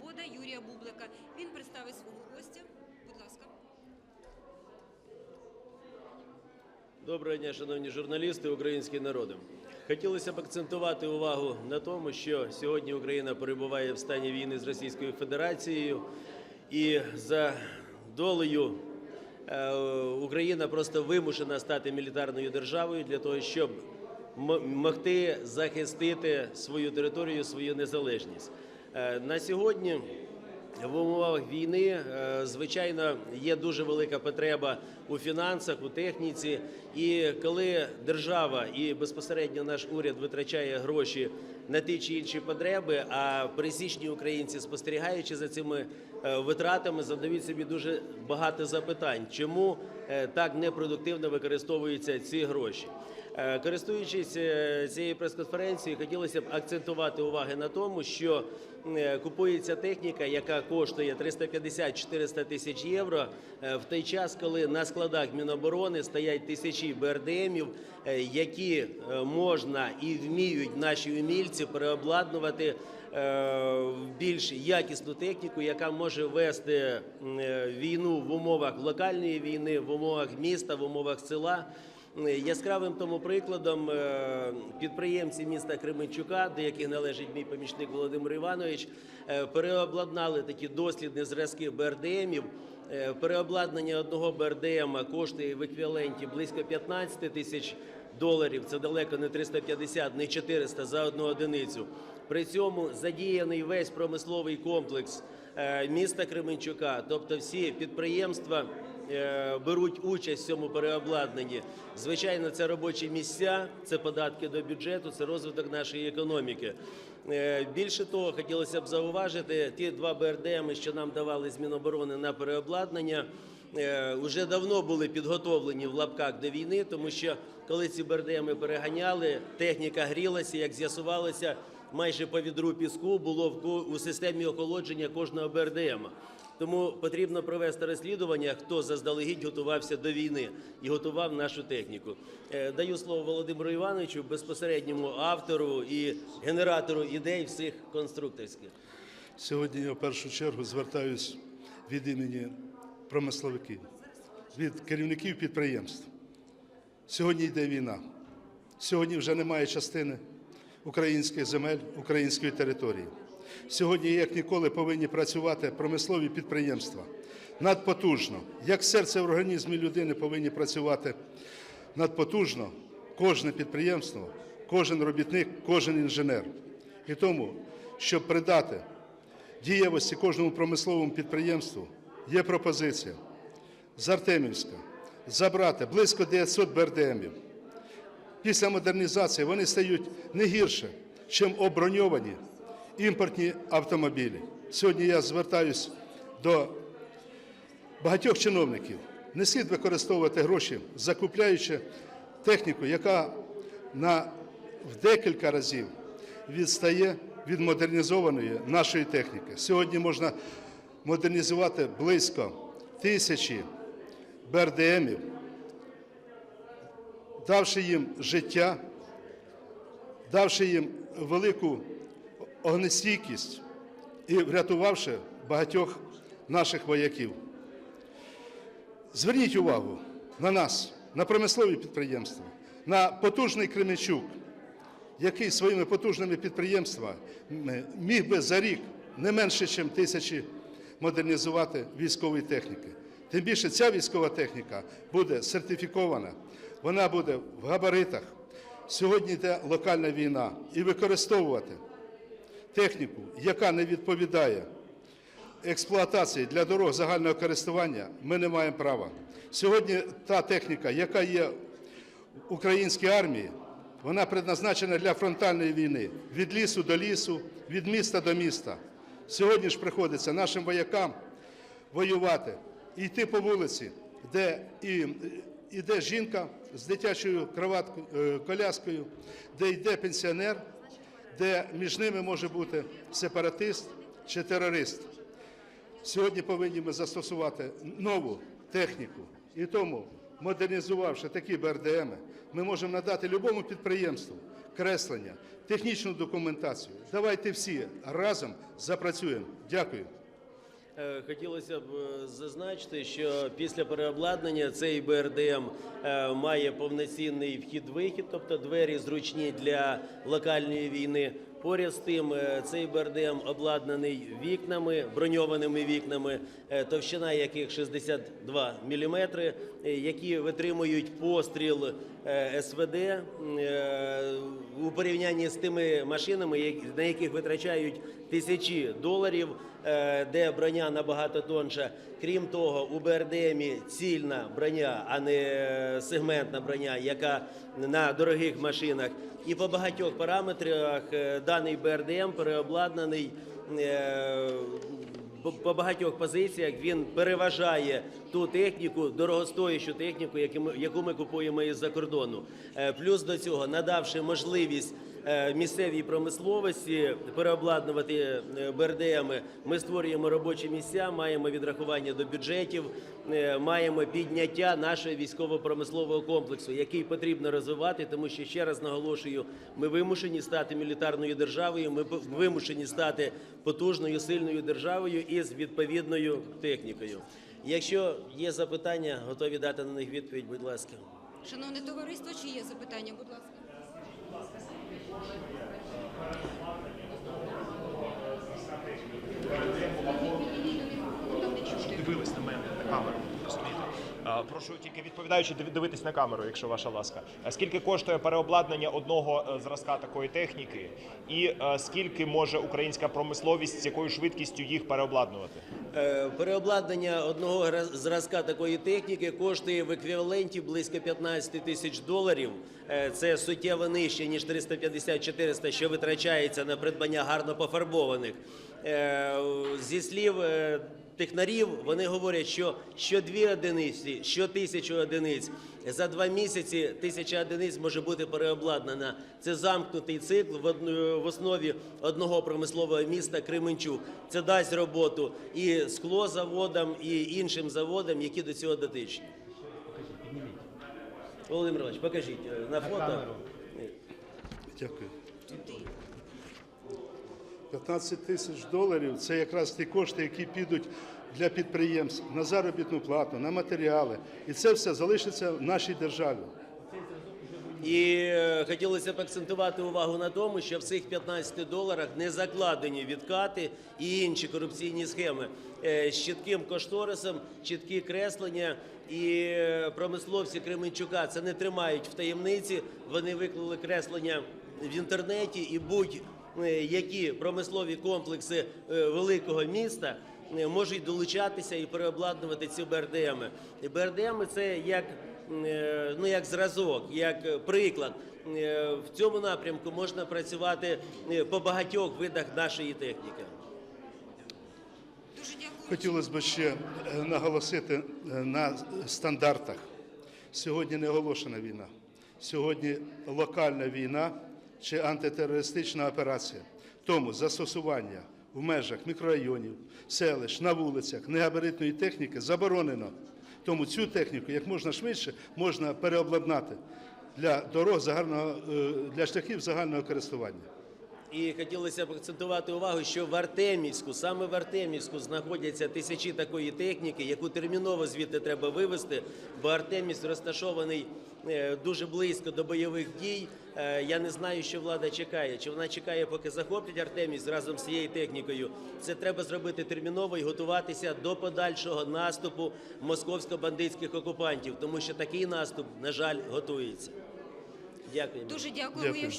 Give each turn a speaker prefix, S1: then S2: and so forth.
S1: Свобода Юрія Бублика. Він представить свого гостя. Будь ласка.
S2: Доброго дня, шановні журналісти, українські народи. Хотілося б акцентувати увагу на тому, що сьогодні Україна перебуває в стані війни з Російською Федерацією, і за долею е, Україна просто вимушена стати мілітарною державою для того, щоб могти захистити свою територію, свою незалежність. Е, На сьогодні в умовах війни, е, звичайно, є дуже велика потреба у фінансах, у техніці. І коли держава і безпосередньо наш уряд витрачає гроші на ті чи інші потреби, а пересічні українці, спостерігаючи за цими е, витратами, задають собі дуже багато запитань, чому так непродуктивно використовуються ці гроші. Е, Користуючись е, цією прес-конференцією, хотілося б акцентувати уваги на тому, що е, купується техніка, яка коштує 350-400 тисяч євро, е, в той час, коли на складах Міноборони стоять тисячі БРДМів, е, які е, можна і вміють наші умільці переобладнувати е, в більш якісну техніку, яка може вести е, війну в умовах локальної війни, в умовах міста, в умовах села. Яскравим тому прикладом е, підприємці міста Кременчука, до яких належить мій помічник Володимир Іванович, е, переобладнали такі дослідні зразки БРДМів. Е, Переобладнання одного БРДМа коштує в еквіваленті близько 15 тисяч доларів. Це далеко не 350, не 400 за одну одиницю. При цьому задіяний весь промисловий комплекс е, міста Кременчука, тобто всі підприємства е, беруть участь в цьому переобладнанні. Звичайно, це робочі місця, це податки до бюджету, це розвиток нашої економіки. Е, Більше того, хотілося б зауважити, ті два БРДМи, що нам давали з Міноборони на переобладнання, е, вже давно були підготовлені в лапках до війни, тому що коли ці БРДМи переганяли, техніка грілася, як з'ясувалося, майже по відру піску було у системі охолодження кожного БРДМа. Тому потрібно провести розслідування, хто заздалегідь готувався до війни і готував нашу техніку. Е, Даю слово Володимиру Івановичу, безпосередньому автору і генератору ідей всіх конструкторських.
S3: Сьогодні я в першу чергу звертаюсь від імені промисловиків, від керівників підприємств. Сьогодні йде війна. Сьогодні вже немає частини українських земель, української території. Сьогодні, як ніколи, повинні працювати промислові підприємства надпотужно. Як серце в організмі людини повинні працювати надпотужно кожне підприємство, кожен робітник, кожен інженер. І тому, щоб придати дієвості кожному промисловому підприємству, є пропозиція з Артемівська забрати близько 900 БРДМів. Після модернізації вони стають не гірше, чим оброньовані імпортні автомобілі. Сьогодні я звертаюсь до багатьох чиновників. Не слід використовувати гроші, закупляючи техніку, яка на в декілька разів відстає від модернізованої нашої техніки. Сьогодні можна модернізувати близько тисячі БРДМів, давши їм життя, давши їм велику огнестійкість і врятувавши багатьох наших вояків. Зверніть увагу на нас, на промислові підприємства, на потужний Кременчук, який своїми потужними підприємствами міг би за рік не менше, ніж тисячі модернізувати військової техніки. Тим більше ця військова техніка буде сертифікована, вона буде в габаритах. Сьогодні йде локальна війна і використовувати техніку, яка не відповідає експлуатації для дорог загального користування, ми не маємо права. Сьогодні та техніка, яка є в українській армії, вона предназначена для фронтальної війни від лісу до лісу, від міста до міста. Сьогодні ж приходиться нашим воякам воювати йти по вулиці, де і іде жінка з дитячою кроваткою, е, коляскою, де йде пенсіонер, де між ними може бути сепаратист чи терорист. Сьогодні повинні ми застосувати нову техніку. І тому, модернізувавши такі БРДМи, ми можемо надати любому підприємству креслення, технічну документацію. Давайте всі разом запрацюємо. Дякую.
S2: Е, Хотілося б е, зазначити, що після переобладнання цей БРДМ е, має повноцінний вхід-вихід, тобто двері зручні для локальної війни. Поряд з тим, е, цей БРДМ обладнаний вікнами, броньованими вікнами, е, товщина яких 62 мм, які витримують постріл е, СВД е, у порівнянні з тими машинами, на яких витрачають тисячі доларів, е, де броня набагато тонша. Крім того, у БРДМі цільна броня, а не е, сегментна броня, яка на дорогих машинах. І по багатьох параметрах е, даний БРДМ переобладнаний. е, по- багатьох позиціях він переважає ту техніку, дорогостоящу техніку, яку ми, купуємо із-за кордону. Е, Плюс до цього, надавши можливість місцевій промисловості переобладнувати е, БРДМи, ми створюємо робочі місця, маємо відрахування до бюджетів, е, маємо підняття нашого військово-промислового комплексу, який потрібно розвивати, тому що ще раз наголошую, ми вимушені стати мілітарною державою. Ми вимушені стати потужною сильною державою із відповідною технікою. Якщо є запитання, готові дати на них відповідь. Будь ласка.
S1: Шановне товариство, чи є запитання, будь ласка.
S4: Дивились на мене на камеру. Прошу тільки відповідаючи див- дивитись на камеру, якщо ваша ласка. Скільки коштує переобладнання одного е, зразка такої техніки, і е, скільки може українська промисловість з якою швидкістю їх переобладнувати?
S2: Е, Переобладнання одного зразка такої техніки коштує в еквіваленті близько 15 тисяч доларів. Це суттєво нижче ніж 350-400, що витрачається на придбання гарно пофарбованих. Зі слів технарів, вони говорять, що що дві одиниці, що тисячу одиниць за два місяці тисяча одиниць може бути переобладнана. Це замкнутий цикл в, основі одного промислового міста Кременчук. Це дасть роботу і склозаводам, і іншим заводам, які до цього дотичні. Володимир Іванович, покажіть е, на фото.
S3: Дякую. 15 тисяч доларів це якраз ті кошти, які підуть для підприємств на заробітну плату, на матеріали. І це все залишиться в нашій державі.
S2: І е, хотілося б акцентувати увагу на тому, що в цих 15 доларах не закладені відкати і інші корупційні схеми Е, з чітким кошторисом, чіткі креслення. І е, промисловці Кременчука це не тримають в таємниці. Вони виклали креслення в інтернеті і будь-які промислові комплекси е, великого міста е, можуть долучатися і переобладнувати ці БРДМи. І БРДМи це як е, ну як зразок, як е, приклад. Е, В цьому напрямку можна працювати е, по багатьох видах нашої техніки.
S1: Дуже дякую.
S3: Хотілося б ще е, наголосити е, на стандартах. Сьогодні не оголошена війна. Сьогодні локальна війна чи антитерористична операція. Тому застосування в межах мікрорайонів, селищ, на вулицях негабаритної техніки заборонено. Тому цю техніку як можна швидше можна переобладнати для дорог загального е, для шляхів загального користування.
S2: І хотілося б акцентувати увагу, що в Артемівську, саме в Артемівську знаходяться тисячі такої техніки, яку терміново звідти треба вивезти, бо Артемівськ розташований дуже близько до бойових дій. Е, Я не знаю, що влада чекає. Чи вона чекає, поки захоплять Артеміс разом з цією технікою? Це треба зробити терміново і готуватися до подальшого наступу московсько-бандитських окупантів, тому що такий наступ, на жаль, готується. Дякую.
S1: Дуже дякуємо.
S3: Дякую.
S1: Якщо